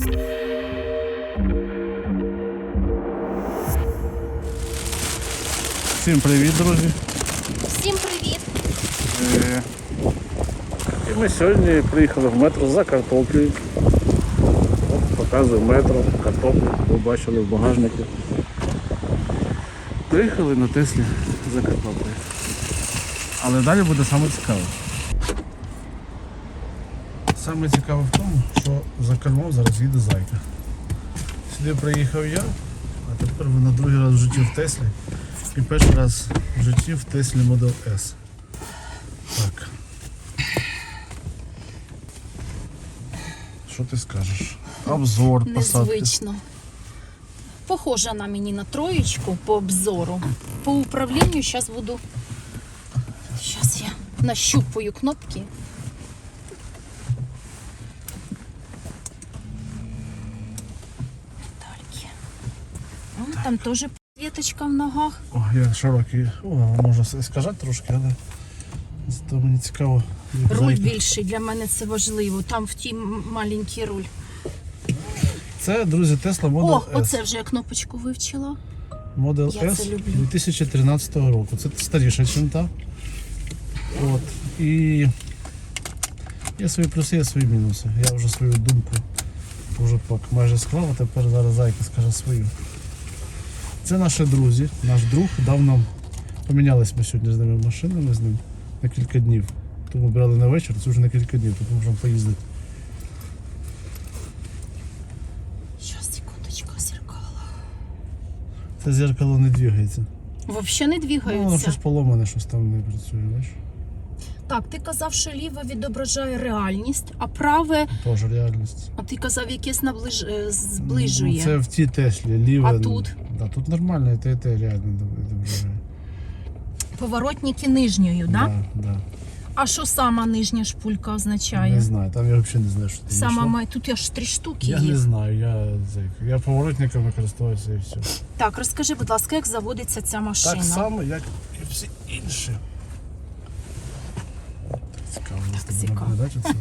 Всім привіт, друзі. Всім привіт! Е, І ми сьогодні приїхали в метро за картоплею. Показую метро, картоплю, ви бачили в багажнику. Приїхали на Теслі за картоплею. Але далі буде саме цікаве. Саме цікаве в тому, що за кермом зараз їде зайка. Сюди приїхав я, а тепер ви на другий раз в житті в Теслі. І перший раз в житті в Теслі Model S. Так. Що ти скажеш? Обзор посадки. Незвично. Похожа на мені на троєчку по обзору. По управлінню зараз буду. Зараз я нащупаю кнопки. Там теж веточка в ногах. О, я широкий. О, можу с- сказати трошки, але то мені цікаво. Руль більший для мене це важливо. Там в тій маленький руль. Це, друзі, Tesla Model О, S. оце вже я кнопочку вивчила. Model Я S люблю. 2013 року. Це старіша, ніж та. От. І є свої плюси, є свої мінуси. Я вже свою думку вже майже склав, а тепер зараз зайка скаже свою. Це наші друзі. Наш друг дав нам. Помінялись ми сьогодні з ними машинами з ним на кілька днів. Тому брали на вечір, це вже на кілька днів, тут можемо поїздити. Зараз, секундочку, зеркало. Це зеркало не двигається. Взагалі не Ну, воно щось поломане, щось там не працює, бачиш? Так, ти казав, що ліве відображає реальність, а праве, Теж реальність. а ти казав, якесь наближ... е, зближує. Ну, Це в тій Теслі, ліве. А тут? Да, тут нормально, і те реально відображає. Поворотники нижньою, да? Да, да. А що сама нижня шпулька означає? Не знаю, там я взагалі не знаю, що там. Сама має тут аж три штуки Я їх. не знаю, я. Я поворотниками користуюся і все. Так, розкажи, будь ласка, як заводиться ця машина? Так само, як і всі інші. Так цікаво, Так, так, цікаво.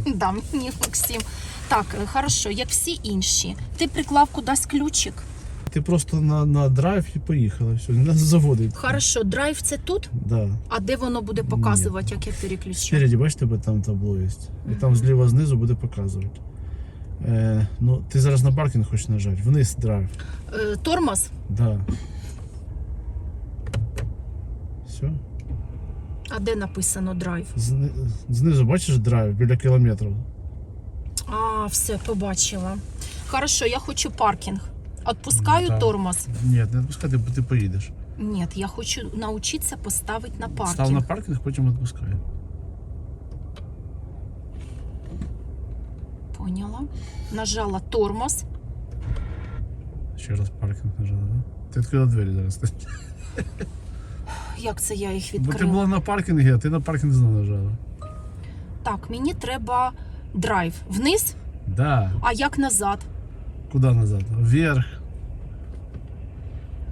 Да, мені Максим. Так, е, хорошо, як всі інші. Ти приклав кудись ключик. Ти просто на, на драйв і поїхала. Все, не треба заводити. Хорошо, драйв це тут, Да. а де воно буде показувати, як я переключу? Спереді, бачите, бо там табло є. І там зліва знизу буде показувати. Е, ну, ти зараз на паркінг хочеш нажати. Вниз драйв. Е, тормоз? Да. Все. А де написано драйв? Зни- Знизу бачиш драйв біля кілометрів. А, все, побачила. Хорошо, я хочу паркінг. Отпускаю Ну, так. тормоз. Ні, не відпускай, ти, ти поїдеш. Ні, я хочу навчитися поставити на паркінг. Став на паркінг, потім відпускай. Поняла. Нажала тормоз. Ще раз паркінг нажала, да? Ти відкрила двері зараз. Як це я їх Бо ти була на паркінгі, а ти на паркінг знову нажала. Так, мені треба драйв. Вниз, Да. а як назад? Куди назад? Вверх.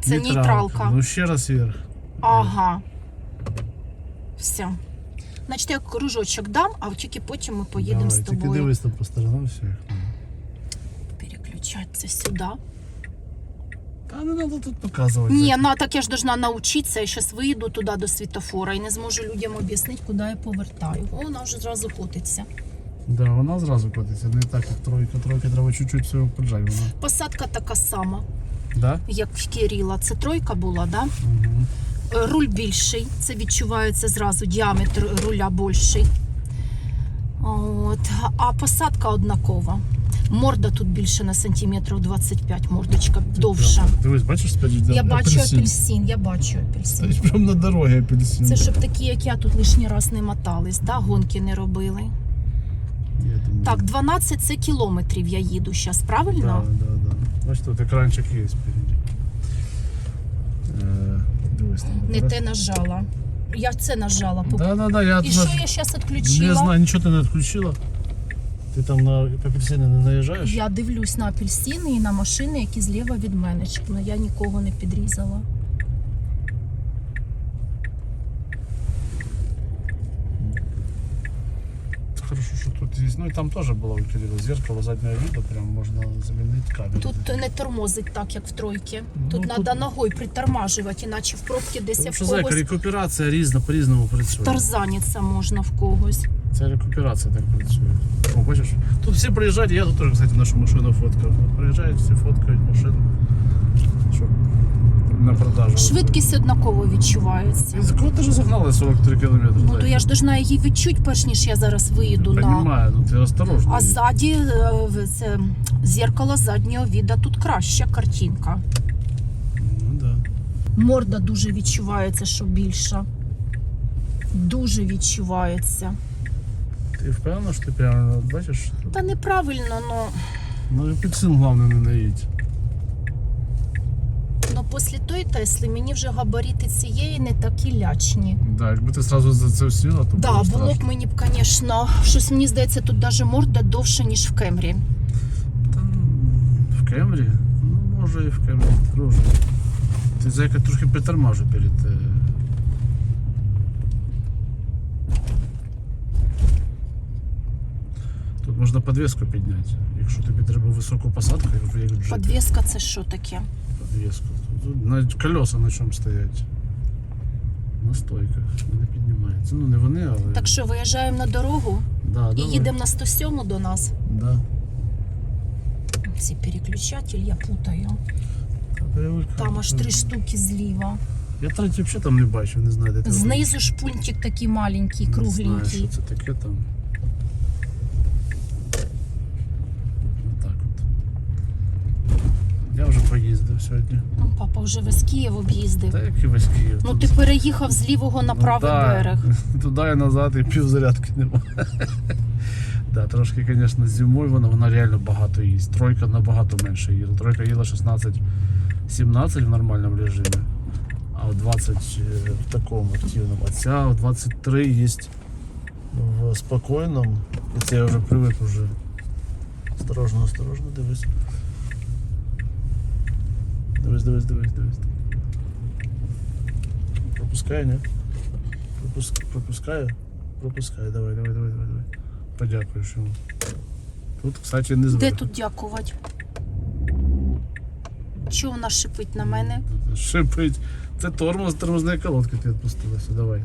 Це нейтралка. Ну ще раз вверх. Ага. Все. Значить, я кружочок дам, а тільки потім ми поїдемо Давай, з Тільки тобою дивись там по сторонам все. як переключатися сюди. Та не треба тут показувати. Ні, ну так я ж должна навчитися. Я зараз вийду туди до світофора і не зможу людям об'яснити, куди я повертаю. О, вона вже зразу котиться. Да, вона зразу котиться, не так, як тройка. Тройка треба чуть-чуть все поджати. Вона. Посадка така сама, Да? як в Кирила. Це тройка була, да? Угу. Руль більший, це відчувається зразу, діаметр руля більший. От. А посадка однакова. Морда тут більше на сантиметрів 25, мордочка довша. Дивись, бачиш спереді? Я бачу апельсин. я бачу апельсин. Стоїть прямо на дорогі апельсин. Це щоб такі, як я, тут лишній раз не мотались, да? гонки не робили. Думаю, Так, 12 це кілометрів я їду зараз, правильно? да, да. Бачиш, тут екранчик є спереді. Е, дивись там. Не те нажала. Я це нажала. поки- Да, да, да, я І що я зараз не відключила? знаю, нічого ти не відключила. Ти там на апельсини не наїжджаєш? Я дивлюсь на апельсини і на машини, які зліва від мене. Ну я нікого не підрізала. Хорошо, що Тут есть, ну и там тоже было выкидывать зеркало заднего вида, прям можно заменить камеру. Тут не тормозить так, як в тройці. Ну, Тут тут- треба ногою притормажувати, іначе в пробці десь Тому в що зайка, когось рекуперація різно по-різному працює. тарзаніться можна в когось. Це рекуперація так працює. О, бачиш? Тут всі приїжджають, я тут теж, кстати, нашу машину фоткав. Приїжджають, всі фоткають машину. Щоб на продажу. Швидкість однаково відчувається. За кого ти ж загнали 43 км? Ну то я ж должна її відчути, перш ніж я зараз виїду на. Понимаю, ну ти осторожно. А ззаді е, це зеркало заднього віда тут краща картинка. Ну да. Морда дуже відчувається, що більша. Дуже відчувається. Ти впевнена, що ти прямо бачиш? Та неправильно, ну, Ну і під цим головне не наїдь. Ну після тої Тесли мені вже габарити цієї не такі лячні. Да, якби ти одразу за це сіла, то Да, було б було б мені б, звісно, щось мені здається, тут навіть морда довше, ніж в Кемрі. Та, в Кемрі? Ну, може і в Кемрі трошки. Ти зайка трохи притормажу перед. е, Тут можна підвіску підняти. Якщо тобі треба високу посадку, як в джипі. Подвеска це що таке? Подвеску. Тут на колеса на чому стоять. На стойках. Не піднімається. Ну не вони, але. Так що виїжджаємо на дорогу да, і їдемо на 107 до нас. Да. Ці переключатель я путаю. Там аж три штуки зліва. Я третій взагалі там не бачу, не знаю, де ти. Знизу ж пультик такий маленький, Не знаю, що це таке там. Отак от. Я вже поїздив сьогодні. Ну, папа вже весь Київ об'їздив. Та як і весь Київ. Ну ти переїхав з лівого на Ну, правий да. берег. Туди і назад, і півзарядки нема. Да, трошки, звісно, зимою вона, вона реально багато їсть. Тройка набагато менше їла. Тройка їла 16-17 в нормальному режимі, а в 20 е, в такому активному. А ця в 23 їсть в спокійному. І це я вже привик вже. Осторожно, осторожно, дивись. Дивись, дивись, дивись, дивись. Пропускай, не? Пропуск... Пропускаю? Пропускаю, давай, давай, давай, давай, давай. Подякуєш йому. Тут, кстати, не Де тут дякувати? Чого вона шипить на мене? Шипить. Це тормоз, тормозної колодки ти відпустилася, давай.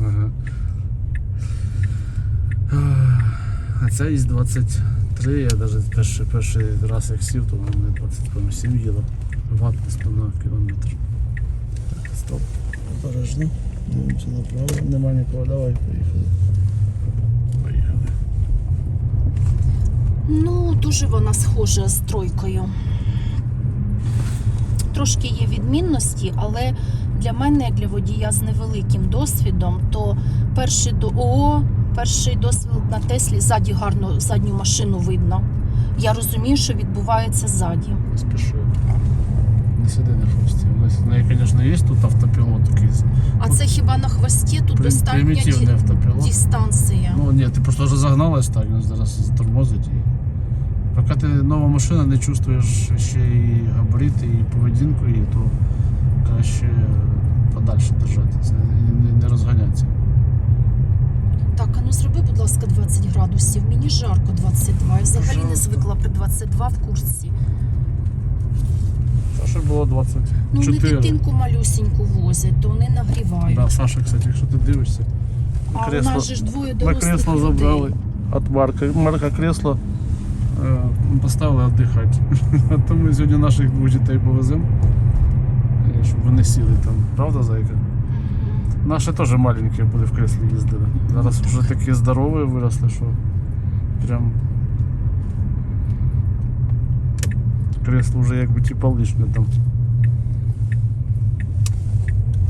Ага. А ця із 23, я навіть перший, перший раз як сів, то мене 27 їла. Ват десь на кілометр. Так, стоп. Обережно. Дивимося направо. Нема нікого, давай, поїхали. Поїхали. Ну, дуже вона схожа з тройкою. Трошки є відмінності, але для мене, як для водія з невеликим досвідом, то перший до ООО, перший досвід на Теслі ззаді гарно задню машину видно. Я розумію, що відбувається ззаді. Не спіши. Не сиди на хвості. У нас, неї, звісно, є тут автопілот такий. А це хіба на хвості тут достатня ді- автопілот. дистанція. Ну ні, ти просто розогналась так, він зараз затормозить. І... Поки ти нова машина не чувствуєш ще і габарити, і поведінку, і то краще подальше держатися, не, не, не розганятися. Так, а ну зроби, будь ласка, 20 градусів. Мені жарко 22. Я взагалі не звикла при 22 в курсі. Що було 24. Ну, вони дитинку малюсіньку возять, то вони нагрівають. Да, Саша, кстати, якщо ти дивишся, а у кресло- нас же ж двоє на дорослих кресло людей. забрали от Марка. Марка кресло е, поставили віддихати. А то ми сьогодні наших двох дітей повеземо, е, щоб вони сіли там. Правда, зайка? Наші теж маленькі були в креслі їздили. Зараз вже такі здорові виросли, що прям кресло вже якби типа лишнє там.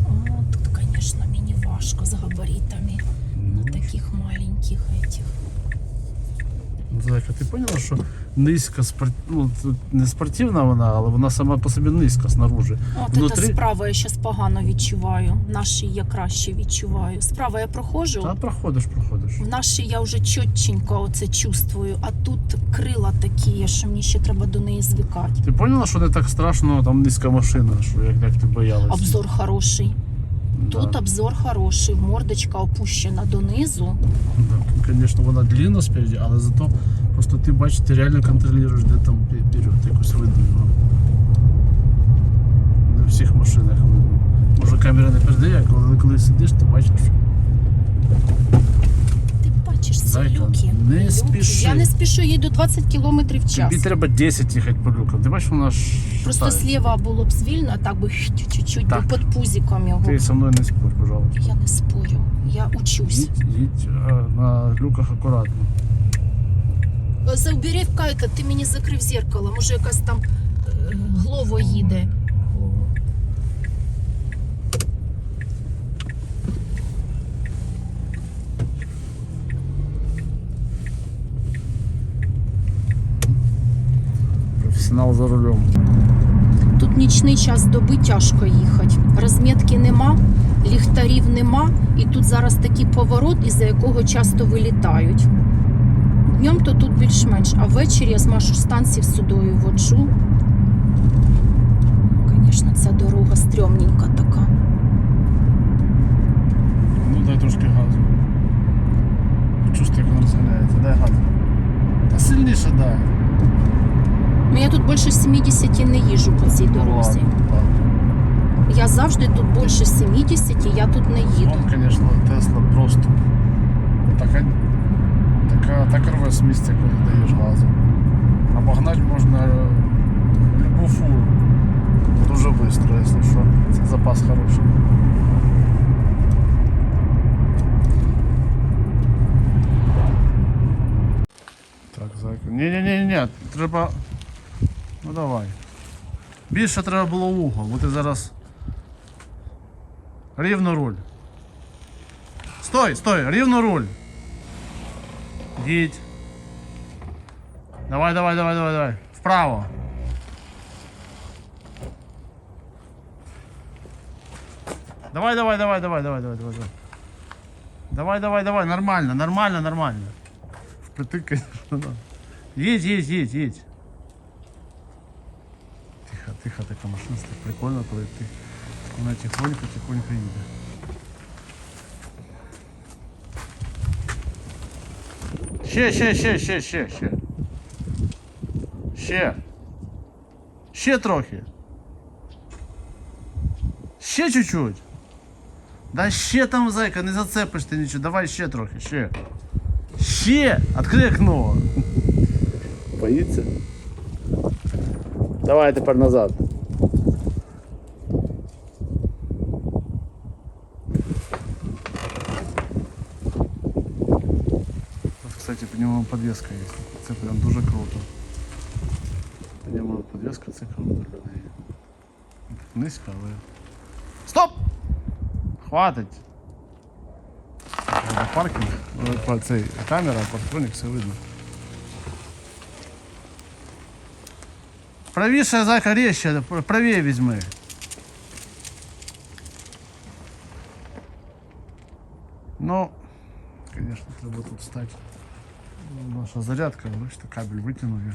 О, тут, звісно, мені важко з габаритами Ну, на таких маленьких этих. Зайка, ти поняла, що низька спорт... ну, тут не спортивна вона, але вона сама по собі низька снаружи. От Внутрі- це справа я зараз погано відчуваю. Наші я краще відчуваю. Справа я проходжу. Та проходиш, проходиш. В нашій я вже чітченько оце чувствую, а тут крила такі, що мені ще треба до неї звикати. Ти поняла, що не так страшно там низька машина, що як, як ти боялась? Обзор хороший. Тут Да. обзор хороший, мордочка опущена донизу. Да. Звісно, вона длинна спереді, але зато просто ти бачиш, ти реально контролюєш, де там пе- вперед, якось видно. На всіх машинах видно. Може камера не передає, але коли сидиш, ти бачиш. Ти бачиш ці Зайка, люки. не люки. спіши. Я не спішу, їду 20 км в час. Тобі треба 10 їхати по люкам. Ти бачиш, вона ж. Просто шатає. слева було б звільно, так би чуть-чуть Так. під пузиком його. Ти зі мною не спорь, пожалуйста. Я не спорю, я учусь. Їдь, їдь а, на люках акуратно. Зауберівка, это, ти мені закрив зеркало, може якась там е, глово їде. Професіонал за рулем. Тут нічний час доби тяжко їхати. Розмітки нема, ліхтарів нема, і тут зараз такий поворот, із-за якого часто вилітають. Днем то тут більш-менш, а ввечері я з Машу станції судою воджу. Звісно, ця дорога стрьомненька така. Ну дай трошки газу. Чувствую, як він розганяється. Дай газу. Та сильніше дай. Ну я тут більше 70 не їжджу по цій дорозі. Я завжди тут більше 70, я тут не їду. Он, конечно, Тесла просто така, така, так рве з місця, коли даєш газу. Обогнати можна е, любу фуру. Дуже швидко, якщо що. Це запас хороший. Так, зайка. Ні-ні-ні, треба. Ну давай. Більше треба було угол, бо ти зараз. Рівно руль. Стой, стой, рівно руль. Їдь. Давай, давай, давай, давай, давай. Вправо. Давай, давай, давай, давай, давай, давай, давай, давай. Давай, давай, давай, нормально, нормально, нормально. Впритык, конечно, да. Їдь, їдь, їдь, їдь. Тихо, тихо, така машина, так прикольно, коли ти вона тихонько, тихонько їде. Ще, ще, ще, ще, ще, ще. Ще. Ще трохи. Ще чуть-чуть. Да ще там, зайка, не зацепиш ти нічого. Давай ще трохи, ще. Ще! Открий окно. Боїться? Давай тепер назад. Тут, кстати, по ньому подвеска є. Це прям дуже круто. По ньому подвеска, це круто для неї. Низько, але. Стоп! Хватить! Треба Паркінг, е, по- цей камера, парктроник, все видно. Правіше, зайка, резче, правее візьми. Ну, конечно, треба тут стати. Наша зарядка, бачите, кабель витягнув я.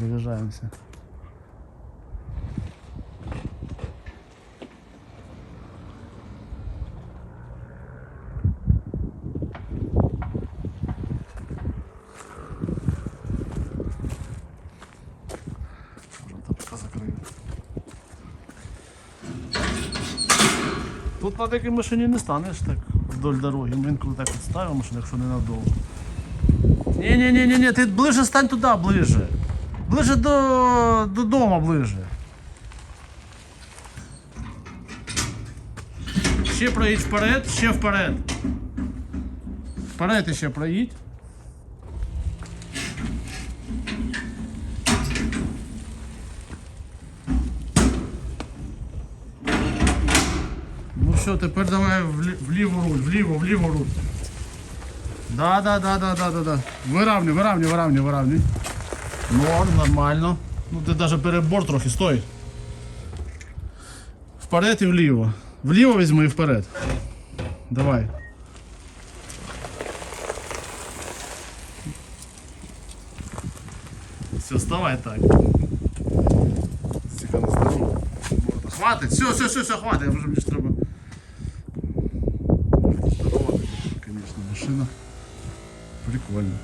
Заряджаємося. Закрию. Тут на такій машині не станеш так вдоль дороги. Ми інколи так от ставимо машину, якщо не надовго. Ні, ні, ні, ні, ні, ти ближе стань туди, ближе. Ближе до, до дома, ближе. Ще проїдь вперед, ще вперед. Вперед ще проїдь. Ну все, тепер давай влі- вліву руль, вліво, вліво руль. Да, да, да, да, да, да, да. Виравнюй, виравнюй, виравнюй, виравнюй. Норм, нормально. Ну ти навіть перебор трохи, стой. Вперед і вліво. Вліво візьми і вперед. Давай. Все, вставай так. Степан, здорово. Хватить, все, все, все, все, хватить, Прикольно.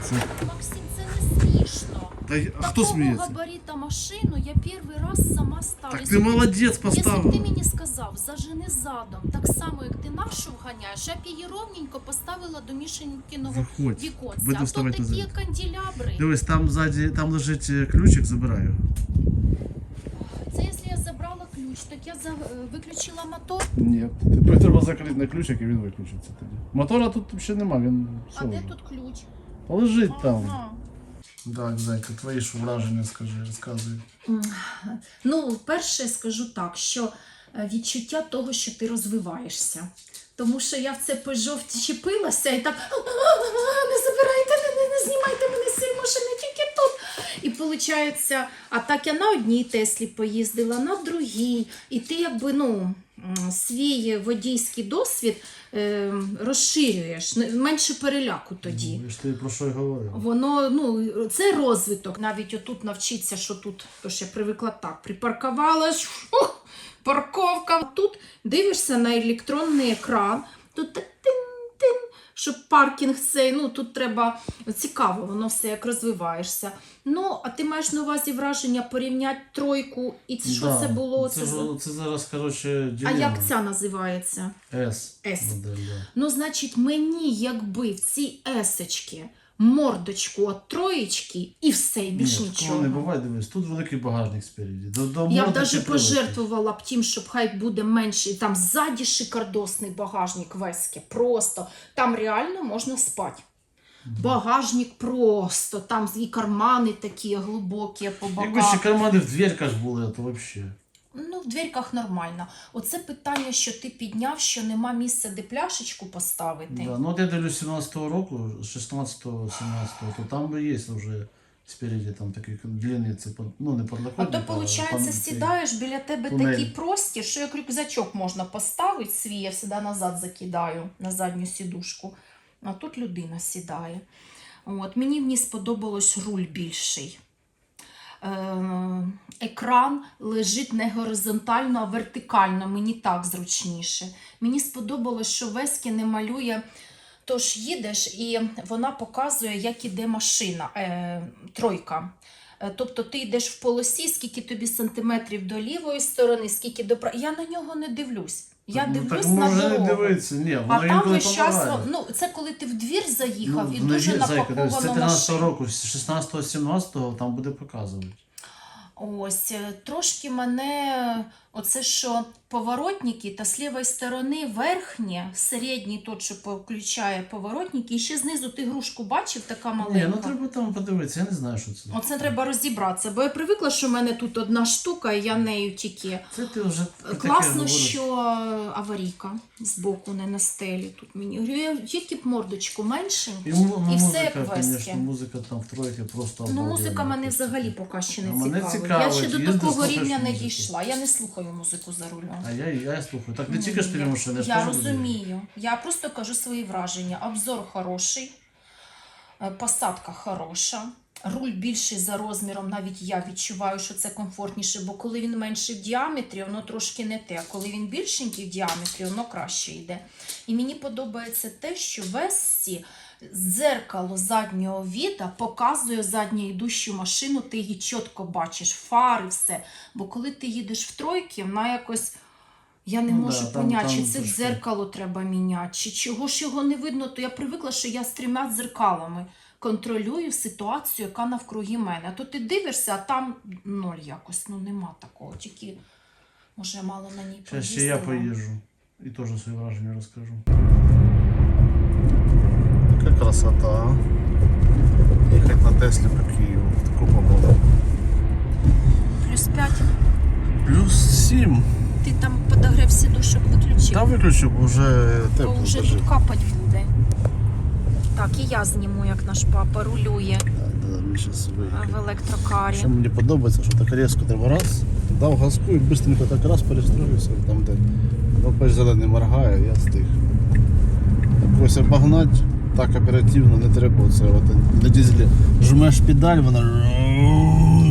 Оце. Максим, це не смішно. Та й- а хто Такого сміється? габарита машину я перший раз сама ставлю. Так ти молодець Якщо б ти поставив. мені сказав, зажени задом, так само, як ти нашу вганяєш, я б її ровненько поставила до Мішенькиного Виходь. віконця. Будемо А то ставити такі назад. канделябри. Дивись, там ззаді, там лежить е, ключик, забираю. Це якщо я забрала ключ, так я за... е, виключила мотор. Ні. Тебе треба закрити на ключик і він виключиться тоді. Мотора тут взагалі нема, він А де тут ключ? Лежить там. Так, зайка, твої ж враження скажи, розказуй. Ну, перше скажу так, що е, відчуття того, що ти розвиваєшся. Тому що я в це Peugeot вчепилася і так не забирайте, виходить, а так я на одній Теслі поїздила, на другій. І ти якби ну, свій водійський досвід е, розширюєш, менше переляку тоді. Ну, ж ти про що й говорив. Воно ну це розвиток. Навіть отут навчитися, що тут, то ж я привикла так. Припаркувалась, ух, парковка. Тут дивишся на електронний екран. Тут тин-тин, щоб паркінг цей. Ну тут треба цікаво, воно все як розвиваєшся. Ну, а ти маєш на увазі враження порівняти тройку і що Да, це було? Це, Це... ж- це зараз, коротше, А як ця називається? С. С. Модель, да. Ну, значить, мені, якби в цій есочки мордочку от троєчки і все, більш Ні, нічого. не буває, дивись, тут великий багажник спереді. До, до Я б навіть привикли. пожертвувала б тим, щоб хай буде менший. Там ззаді шикардосний багажник веськи. Просто там реально можна спати. Багажник просто, там і кармани такі глибокі по Якби боках. ще кармани в дверках були, то взагалі. Ну, в дверках нормально. Оце питання, що ти підняв, що нема місця, де пляшечку поставити. Да. Ну от я дивлюсь 17-го року, 16-го, 17-го, то там би є вже спереді там такий длинний, це ну не А то, виходить, сідаєш біля тебе тунель. такий простір, що як рюкзачок можна поставити свій, я завжди назад закидаю на задню сідушку. А тут людина сідає. От, мені в ній сподобалось руль більший. Е, екран лежить не горизонтально, а вертикально. Мені так зручніше. Мені сподобалось, що Веськи не малює. Тож їдеш, і вона показує, як іде машина, е, тройка. Е, Тобто ти йдеш в полосі, скільки тобі сантиметрів до лівої сторони, скільки до. Я на нього не дивлюсь. Я Ну, дивлюсь так на дорогу. дивитися, ні, воно А там весь час, ну це коли ти в двір заїхав і ну, дуже напаковано. З дивись, Це 13 машин. року, з 16-го, 17-го там буде показувати. Ось е, трошки мене оце що поворотники та з лівої сторони верхнє, середній тот, що включає поворотники, і ще знизу ти грушку бачив, така маленька. Ні, ну треба там подивитися, я не знаю, що це. Оце треба розібратися, бо я привикла, що в мене тут одна штука, і я нею тільки. Це ти вже Класно, говориш. що аварійка збоку не на стелі. Тут мені я тільки б мордочку меншеньку, І, і все як веське. музика там в тройки просто Ну, музика мене взагалі поки ще не А цікавить. Я ще до такого рівня не дійшла. Я не слухаю музику за рулем. А я, я слухаю. Так не Ну, тільки ж ти я- машини, Я розумію. Я просто кажу свої враження. Обзор хороший, е, посадка хороша. Руль більший за розміром, навіть я відчуваю, що це комфортніше, бо коли він менший в діаметрі, воно трошки не те. А коли він більшенький в діаметрі, воно краще йде. І мені подобається те, що весці дзеркало заднього віда показує задню йдущу машину, ти її чітко бачиш, фари, все. Бо коли ти їдеш в тройки, вона якось. Я не Ну можу да, там- поняти, чи там це дзеркало треба міняти, чи чого ж його не видно, то я привикла, що я з трьома дзеркалами контролюю ситуацію, яка навкруги мене. А то ти дивишся, а там ноль якось. Ну нема такого. Тільки може мало на ній Зараз ще я поїздила. поїжджу і теж свої враження розкажу. Яка красота. Їхати на Теслі по Києву таку погоду. Плюс 5. Плюс 7. Ти там подогрев сідушок виключив. Та виключу, бо вже Бо тепло вже лежить. тут капать буде. Так, і я зніму, як наш папа рулює в електрокарі. Що мені подобається, що так різко треба раз, дав газку і швидко так раз перестроївся, там де робиш зелений моргає, я стих. Так ось обогнать так оперативно не треба. Оце от на дізелі жмеш педаль, вона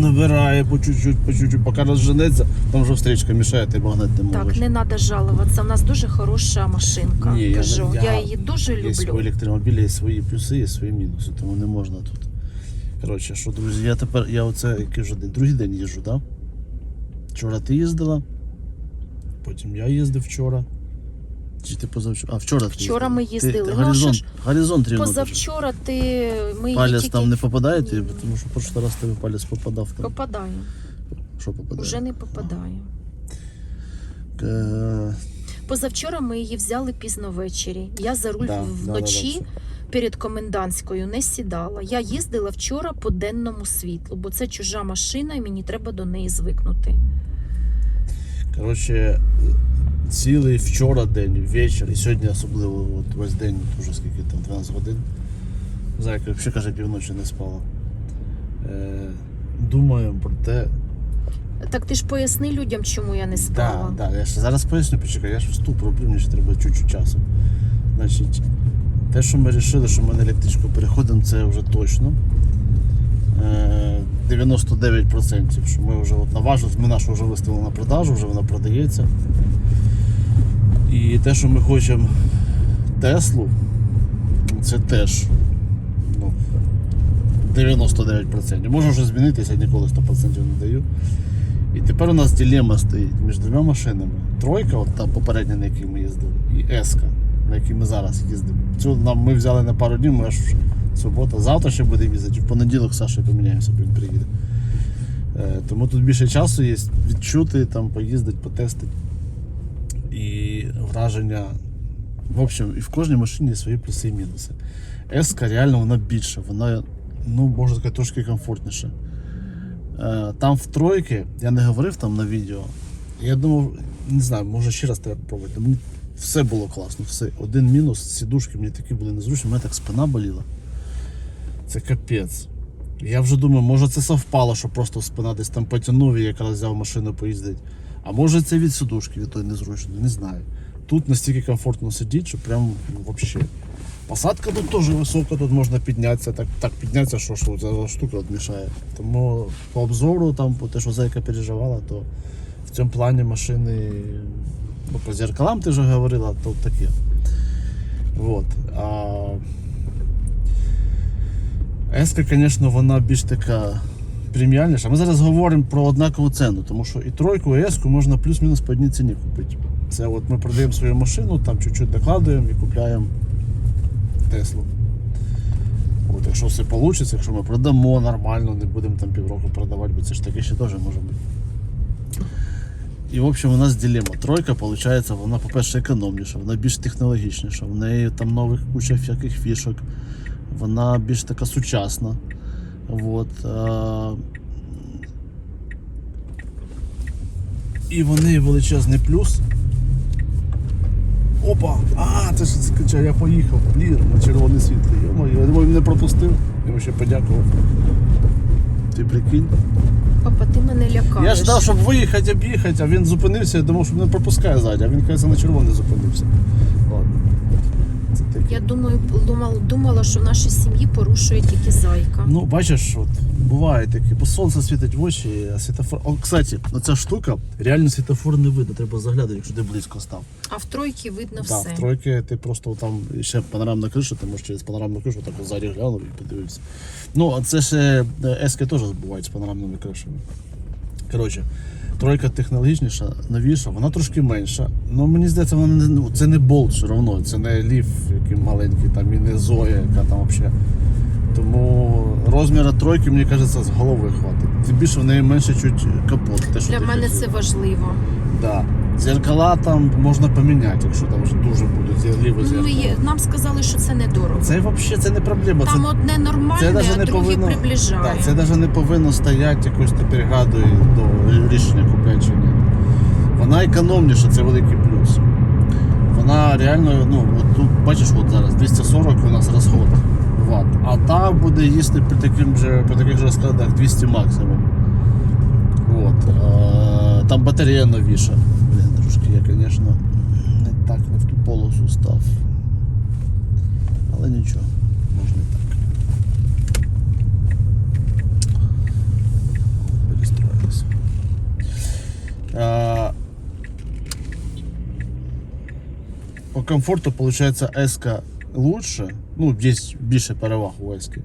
набирає по чуть-чуть, по чуть-чуть, поки розженеться, там вже встрічка мішає, ти магнет не Так, не треба жалуватися. У нас дуже хороша машинка. Ні, я- Кажу, я, я- її дуже Є у люблю. електромобіля є свої плюси, є свої мінуси, тому не можна тут. Коротше, що, друзі, я тепер, я оце який вже день, другий день їжджу, так? Да? Вчора ти їздила, потім я їздив вчора. Чи ти позавчора? А, вчора ти Вчора їздила. ми їздили. Ти, Ну, горизонт, що ж, горизонт рівно. Позавчора ти ми її Палець тільки там не попадає, Ні. тобі, тому що перший раз тобі палець попадав там. попадає. Що попадає? Уже не попадає. Е, Позавчора ми її взяли пізно ввечері. Я за руль Да, вночі да, да, перед комендантською не сідала. Я їздила вчора по денному світлу, бо це чужа машина, і мені треба до неї звикнути. Коротше, цілий вчора день, вечір, і сьогодні особливо от весь день, уже скільки там, 12 годин. Зайка взагалі каже, півночі не спала. Е, думаємо про те. Так ти ж поясни людям, чому я не спала. Да, да, я ж зараз поясню, почекай, я ж вступ роблю, мені ще треба чуть-чуть часу. Значить, те, що ми вирішили, що ми на електричку переходимо, це вже точно. Е, 99%, що ми вже от наважились, ми нашу вже виставили на продажу, вже вона продається. І те, що ми хочемо Теслу, це теж ну, 99%. Може вже змінитися, я ніколи 100% не даю. І тепер у нас дилема стоїть між двома машинами. Тройка, от та попередня, на якій ми їздили, і Еска, на якій ми зараз їздимо. Цю нам ми взяли на пару днів, ми аж субота, завтра ще будемо їздити, в понеділок з Сашою поміняємося, він приїде. Е, тому тут більше часу є відчути, там, поїздити, потестити. І враження. В общем, і в кожній машині є свої плюси і мінуси. Еска реально вона більша, вона, ну, можна сказати, трошки комфортніша. Е, Там в тройки, я не говорив там на відео. Я думав, не знаю, може ще раз треба пробувати. Все було класно, все. Один мінус, сідушки мені такі були незручні, у мене так спина боліла. Це капець. Я вже думаю, може це совпало, що просто спина десь там потягнув і якраз взяв машину поїздити. А може це від сидушки, від тої незручної, не знаю. Тут настільки комфортно сидіти, що прям ну, взагалі. Посадка тут теж висока, тут можна піднятися, так, так піднятися, що, що ця штука мішає. Тому по обзору, там, по те, що зайка переживала, то в цьому плані машини, ну, по зеркалам ти вже говорила, то таке. Вот. А... Еска, звісно, вона більш така преміальніша. Ми зараз говоримо про однакову ціну, тому що і тройку, і еску можна плюс-мінус по одній ціні купити. Це от ми продаємо свою машину, там чуть-чуть докладуємо і купляємо Теслу. От, якщо все вийде, якщо ми продамо нормально, не будемо там півроку продавати, бо це ж таке ще теж може бути. І в общем у нас дилема. Тройка, виходить, вона, по-перше, економніша, вона більш технологічніша, в неї там нових куча всяких фішок, вона більш така сучасна. От. І в неї величезний плюс. Опа! А, це ж я поїхав, блін, на червоне світло. Я думаю, він не пропустив. Йому ще подякував. Ти прикинь? Папа, ти мене лякаєш. Я ждав, щоб виїхати, об'їхати, а він зупинився, я думав, що не пропускає ззаді, а він, кажеться, на червоне зупинився. Це таке. Я думаю, думала, думала, що в нашій сім'ї порушує тільки зайка. Ну, бачиш, от буває таке, бо сонце світить в очі, а світофор. О, кстати, оця штука, реально світофор не видно, треба заглядати, якщо ти близько став. А в тройки видно Да, все. в тройки ти просто там ще панорамна криша, ти можеш через панорамну кришу так ззаді глянув і подивився. Ну, а це ще е, ески теж бувають з панорамними кришами. Коротше, тройка технологічніша, новіша, вона трошки менша. Ну мені здається, вона не, ну, це не болт все одно, це не ліф, який маленький, там і не Зоя, яка там взагалі. Тому розміра тройки, мені кажеться, з голови хватить. Тим більше в неї менше чуть капот. Те, що Для ти мене хочеш. це важливо. Да. Зеркала там можна поміняти, якщо там вже дуже будуть Ну, зеркало. є- нам сказали, що це недорого. Це взагалі це не проблема. Там це, одне нормальне, це навіть а не друге повинно, приближає. Так, це навіть не повинно стояти якоюсь переградою до рішення купляти чи ні. Вона економніша, це великий плюс. Вона реально, ну, от тут бачиш, от зараз 240 у нас розход ватт, а та буде їсти при, таким же, при таких же розкладах 200 максимум. От там батарея новіша. Блін, трошки я, звісно, не так не в ту полосу став. Але нічого, можна і так. Перестроїлися. А... По комфорту, получается, S лучше. Ну, здесь більше переваг у S. -ки.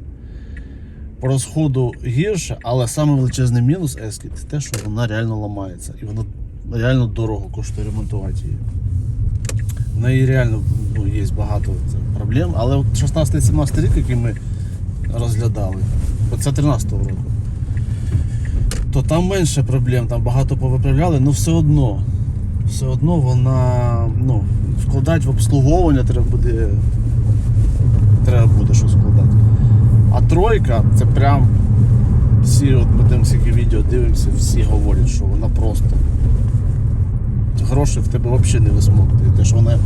Розходу гірше, але саме величезний мінус S це те, що вона реально ламається. І вона реально дорого коштує ремонтувати її. В неї реально ну, є багато проблем, але от 16-17 рік, який ми розглядали, оце 13-го року, то там менше проблем, там багато повиправляли, але все одно, все одно вона ну, вкладати в обслуговування треба буде. Треба буде щось вкладати. Тройка це прям всі, от ми там всякі відео дивимося, всі говорять, що вона просто гроші в тебе взагалі не висмоктує. Те, що вона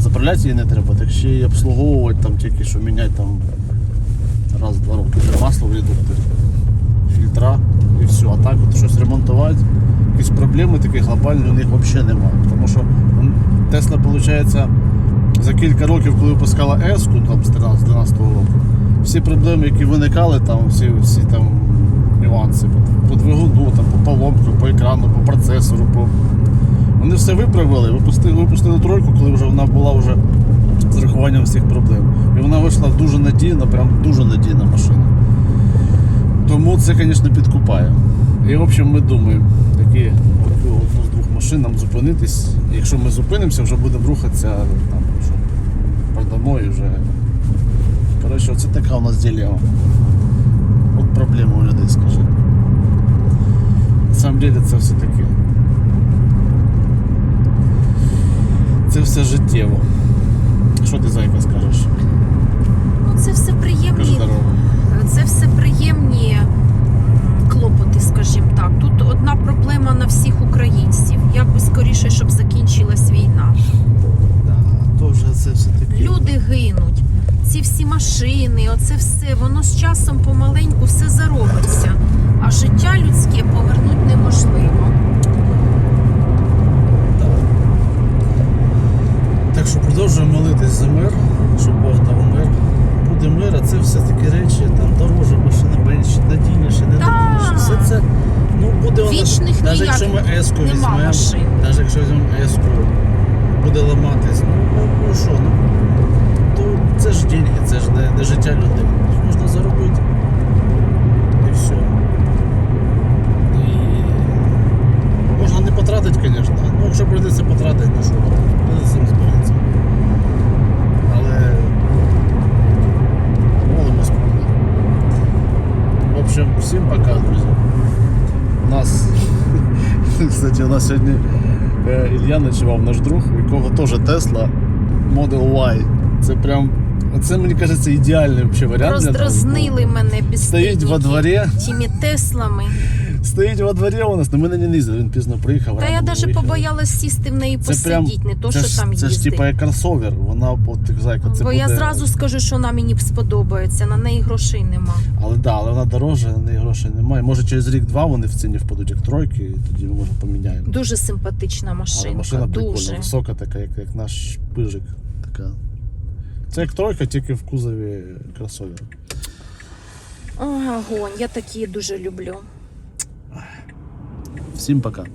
заправляти її не треба, так ще й обслуговувати там тільки що міняти там раз-два роки масло в редукторі, фільтра і все. А так от щось ремонтувати, якісь проблеми такі глобальні у них взагалі немає. Тому що Тесла, виходить, за кілька років, коли випускала S, там з 13-12 року, всі проблеми, які виникали, там, всі, всі там нюанси по, по двигуну, там, по поломку, по екрану, по процесору, по... вони все виправили, випустили, випустили тройку, коли вже вона була вже з рахуванням всіх проблем. І вона вийшла дуже надійна, прям дуже надійна машина. Тому це, звісно, підкупає. І в общем ми думаємо, такі одну з двох машин нам зупинитись. Якщо ми зупинимося, вже будемо рухатися там, що продамо і вже. Коротше, оце така у нас дилема. От проблема у людей, скажи. На самом деле це все таке. Це все життєво. Що ти зайка скажеш? Ну, це все приємні. Це все приємні клопоти, скажімо так. Тут одна проблема на всіх українців. Як би скоріше, щоб закінчилась війна. Да, то вже це все таке. Люди гинуть. Ці всі машини, оце все, воно з часом помаленьку все заробиться. А життя людське повернути неможливо. Так що продовжуємо молитись за мир, щоб Бог дав мир. Буде мир, а це все такі речі, там дороже, машини менші, надійніше, не Так. надійніше. Все це ну, буде воно. Вічних Навіть якщо ми еску візьмемо, навіть якщо візьмемо еску, буде ламатись, ну, ну, ну що, ну, це ж деньги, це ж не, не життя людини. Можна заробити. І все. І можна не потратити, звісно. Ну, якщо прийдеться потратити, ну що, з цим. Але молимось. В общем, всім пока, друзі. У нас, кстати, у нас сьогодні е, Ілля ночував наш друг, у якого теж Тесла Model Y. Це прям, це мені кажеться ідеальний вообще варіант. Роздразнили мене Стоїть во дворі, тими теслами. стоїть во дворі у нас, але ми на ній не їздили, він пізно приїхав. Та я навіть побоялась сісти в неї посидіти, не то, це що ж, там Це ж типа як кросовер, вона от зайка, це Бо буде... я зразу скажу, що вона мені сподобається, на неї грошей нема. Але да, але вона дорожча, на неї грошей немає. Може через рік-два вони в ціні впадуть як тройки, і тоді ми може поміняємо. Дуже симпатична Але машинка, машина прикольна, дуже. висока така, як, як наш пижик. Така. Це як тройка, тільки в кузові кросовера. Ой, огонь, я такі дуже люблю. Всім пока.